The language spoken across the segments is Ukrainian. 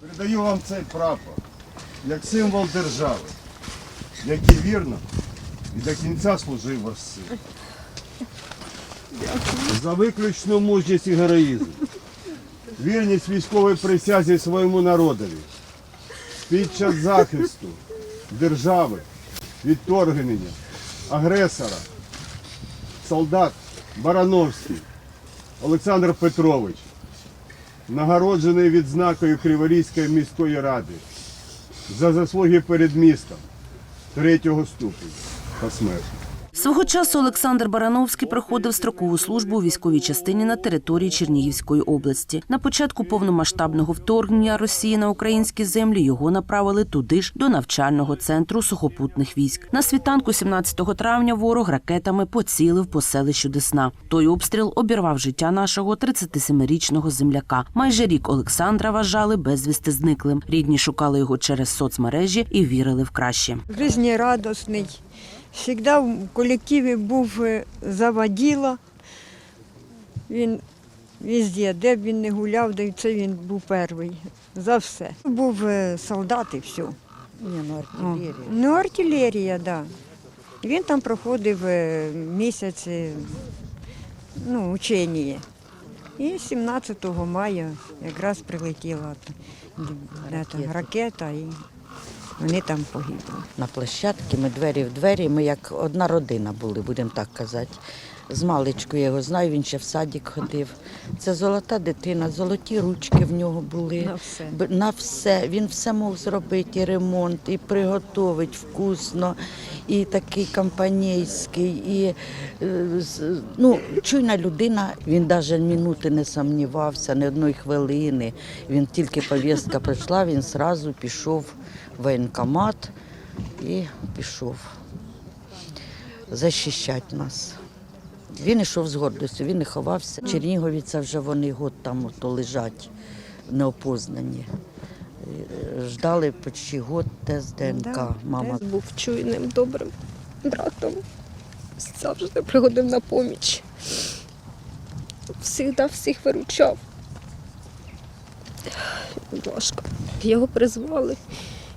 Передаю вам цей прапор як символ держави, який вірно і до кінця служив ваш син. За виключну мужність і героїзм, вірність військовій присязі своєму народові, під час захисту держави, відторгнення, агресора, солдат Барановський Олександр Петрович, нагороджений відзнакою Криворізької міської ради за заслуги перед містом третього ступеня посмертно. Свого часу Олександр Барановський проходив строкову службу у військовій частині на території Чернігівської області. На початку повномасштабного вторгнення Росії на українські землі його направили туди ж до навчального центру сухопутних військ. На світанку 17 травня ворог ракетами поцілив по селищу Десна. Той обстріл обірвав життя нашого 37-річного земляка. Майже рік Олександра вважали безвісти зниклим. Рідні шукали його через соцмережі і вірили в краще. жизнерадостний. Завжди в колективі був е, заводіла. Він везде, де б він не гуляв, де це він був перший. За все. Був е, солдат і все. Ні, ну О. артилерія. Ну, артилерія, так. Да. Він там проходив е, місяць ну, учення. І 17 мая якраз прилетіла Ракета. ракета і вони там погибли. На площадці ми двері в двері, ми як одна родина були, будемо так казати. З маличку я його знаю, він ще в садик ходив. Це золота дитина, золоті ручки в нього були. На все. На все. Він все мог зробити, і ремонт, і приготувати вкусно, і такий компанійський, і е, ну, чуйна людина, він навіть минути не сумнівався, ні одної хвилини. Він тільки повістка прийшла, він одразу пішов воєнкомат і пішов захищати нас. Він йшов з гордістю, він не ховався. Черніговіця вже вони год там ото лежать неопознані. Е, Ждали почти год тест ДНК. Да, Мама був чуйним, добрим братом. Завжди приходив на поміч. Всігда всіх виручав. Важко. Його призвали,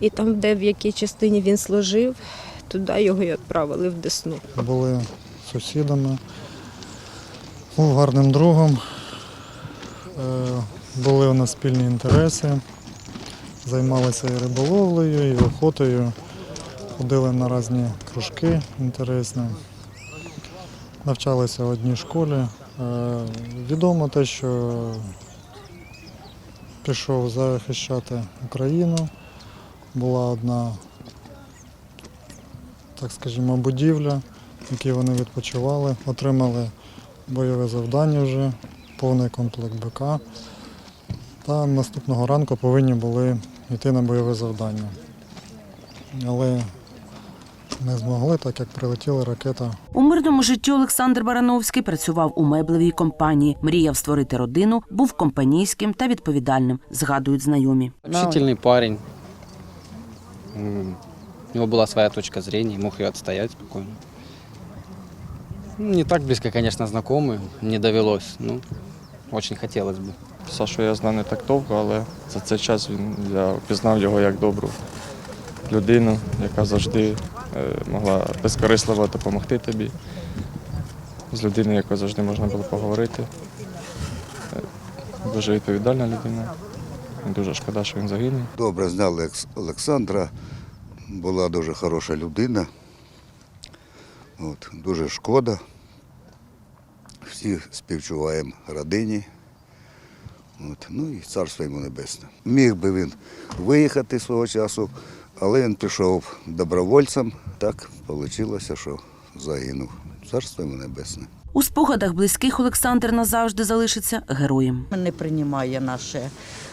і там, де в якій частині він служив, туди його і відправили в Десну. були сусідами, був гарним другом. Е, Були у нас спільні інтереси, займалися і риболовлею, і охотою, ходили на різні кружки інтересні, навчалися в одній школі. Е, Відомо те, що пішов захищати Україну. Була одна так скажімо, будівля, в якій вони відпочивали, отримали бойове завдання вже, повний комплект БК. Та наступного ранку повинні були йти на бойове завдання. Але не змогли, так як прилетіла ракета У мирному житті Олександр Барановський працював у меблевій компанії, мріяв створити родину, був компанійським та відповідальним, згадують знайомі. Общительный парень. М, У него была своя точка зрения, мог ее отстоять спокойно. Ну, Не так близко, конечно, знакомы, не довелось. Ну, очень хотелось бы. Сашу я знав не так довго, але за цей час він, я пізнав його як добру людину, яка завжди е, могла безкорисливо допомогти тобі. З людиною, якою завжди можна було поговорити. Е, Дуже відповідальна людина. Дуже шкода, що він загинув. Добре знали Олександра, була дуже хороша людина. От, дуже шкода. Всі співчуваємо родині. От, ну і царство йому небесне. Міг би він виїхати свого часу, але він пішов добровольцем. Так вийшло, що загинув. Царство йому небесне. У спогадах близьких Олександр назавжди залишиться героєм. не приймає наше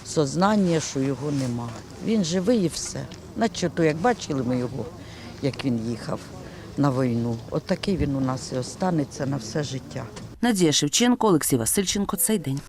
сознання, що його нема. Він живий і все. Наче то, як бачили ми його, як він їхав на війну. От він у нас і останеться на все життя. Надія Шевченко, Олексій Васильченко. Цей день.